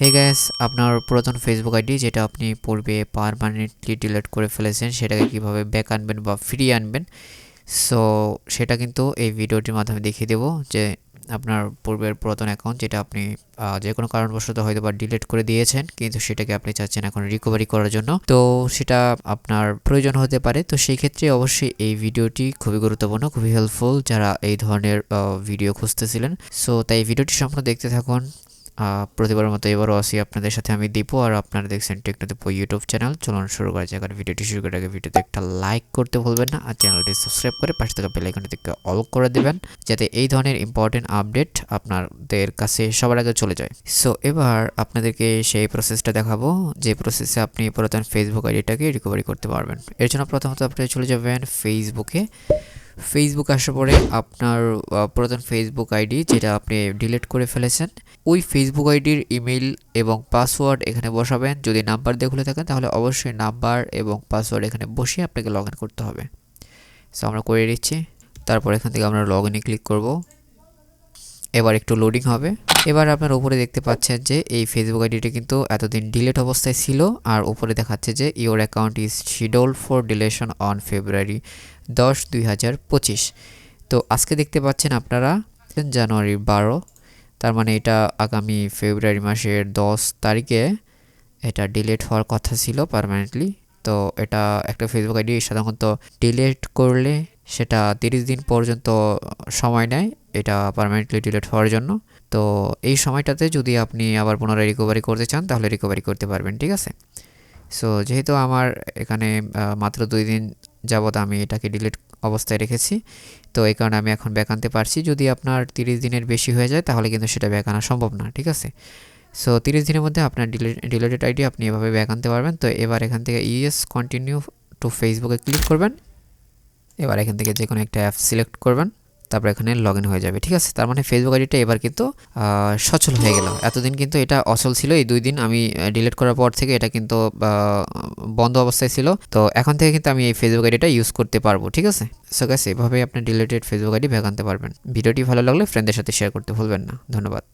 হে gas আপনার পুরাতন Facebook ID যেটা আপনি পূর্বে পারমানেন্টলি ডিলিট করে ফেলেছেন, সেটাকে কীভাবে ব্যাক আনবেন বা ফিরিয়ে আনবেন সো সেটা কিন্তু এই ভিডিওটির মাধ্যমে দেখিয়ে দেবো যে আপনার পূর্বের পুরাতন অ্যাকাউন্ট যেটা আপনি যে কোনো কারণবশত হয়তো বা ডিলিট করে দিয়েছেন, কিন্তু সেটাকে আপনি চাচ্ছেন এখন রিকভারি করার জন্য। তো সেটা আপনার প্রয়োজন হতে পারে, তো সেই ক্ষেত্রে অবশ্যই এই ভিডিওটি খুবই গুরুত্বপূর্ণ, খুবই হেল্পফুল যারা এই ধরনের ভিডিও খুঁজতেছিলেন। সো তাই ভিডিওটি সম্পূর্ণ দেখতে থাকুন প্রতিবারের মতো এবারও আসি আপনাদের সাথে। আমি দীপু আর আপনারা দেখছেন টেকনোদীপ ইউটিউব চ্যানেল। চলুন শুরু করা যাক। আর ভিডিওটি শুরু করার আগে ভিডিওতে একটা লাইক করতে ভুলবেন না আর চ্যানেলটি সাবস্ক্রাইব করে পাশে থাকা বেল আইকনটিকে অল করে দেবেন, যাতে এই ধরনের ইম্পর্টেন্ট আপডেট আপনাদের কাছে সবার আগে চলে যায়। সো এবার আপনাদেরকে সেই প্রসেসটা দেখাবো। যে প্রসেসে আপনি পুরাতন ফেসবুক আইডিটাকে রিকভারি করতে পারবেন। এর জন্য প্রথমত আপনি চলে যাবেন ফেসবুকে ফেসবুক আসার পরে আপনার আহ, পুরাতন ফেসবুক আইডি যেটা আপনি ডিলিট করে ফেলেছেন ওই ফেসবুক আইডির ইমেল এবং পাসওয়ার্ড এখানে বসাবেন। যদি নাম্বার দিয়ে খুলে থাকেন তাহলে অবশ্যই নাম্বার এবং পাসওয়ার্ড এখানে বসিয়ে আপনাকে লগ করতে হবে। সো আমরা করে দিচ্ছি। তারপর এখান থেকে আমরা লগ ইনে ক্লিক করব। এবার একটু লোডিং হবে। এবার আপনার উপরে দেখতে পাচ্ছেন যে এই ফেসবুক আইডিটি কিন্তু এতদিন ডিলিট অবস্থায় ছিল আর উপরে দেখাচ্ছে যে your account is schedule for deletion on February দশ দুই হাজার পঁচিশ। তো আজকে দেখতে পাচ্ছেন আপনারা, জানুয়ারি বারো, তার মানে এটা আগামী ফেব্রুয়ারি মাসের দশ তারিখে এটা ডিলিট হওয়ার কথা ছিল পারমানেন্টলি তো এটা একটা ফেসবুক আইডি সাধারণত ডিলিট করলে সেটা তিরিশ দিন পর্যন্ত সময় নেয়, এটা পারমানেন্টলি ডিলিট হওয়ার জন্য। তো এই সময়টাতে যদি আপনি আবার পুনরায় রিকভারি করতে চান, তাহলে রিকভারি করতে পারবেন, ঠিক আছে? সো যেহেতু আমার এখানে মাত্র দুই দিন যাবৎ আমি এটাকে ডিলিট অবস্থায় রেখেছি। তো এই কারণে আমি এখন ব্যাক আনতে পারছি। যদি আপনার তিরিশ দিনের বেশি হয়ে যায়, তাহলে কিন্তু সেটা ব্যাক আনা সম্ভব না, ঠিক আছে? সো তিরিশ দিনের মধ্যে আপনার ডিলেটেড আইডি আপনি এভাবে ব্যাক আনতে পারবেন। তো এবার এখান থেকে ইএস কন্টিনিউ টু ফেসবুকে ক্লিক করবেন। এবার এখান থেকে যে কোনো একটা অ্যাপ সিলেক্ট করবেন। তারপর এখানে লগ হয়ে যাবে, ঠিক আছে? তার মানে ফেসবুক আইডিটা এবার কিন্তু সচল হয়ে গেল। এতদিন কিন্তু এটা অচল ছিল, এই দুই দিন আমি ডিলিট করার পর থেকে এটা কিন্তু বন্ধ অবস্থায় ছিল। তো এখন থেকে কিন্তু আমি এই ফেসবুক আইডিটা ইউজ করতে পারব, ঠিক আছে? সো গাছ এভাবে আপনি ডিলিটেড ফেসবুক আইডি আনতে পারবেন। ভিডিওটি ভালো লাগলে ফ্রেন্ডদের সাথে শেয়ার করতে ভুলবেন না। ধন্যবাদ।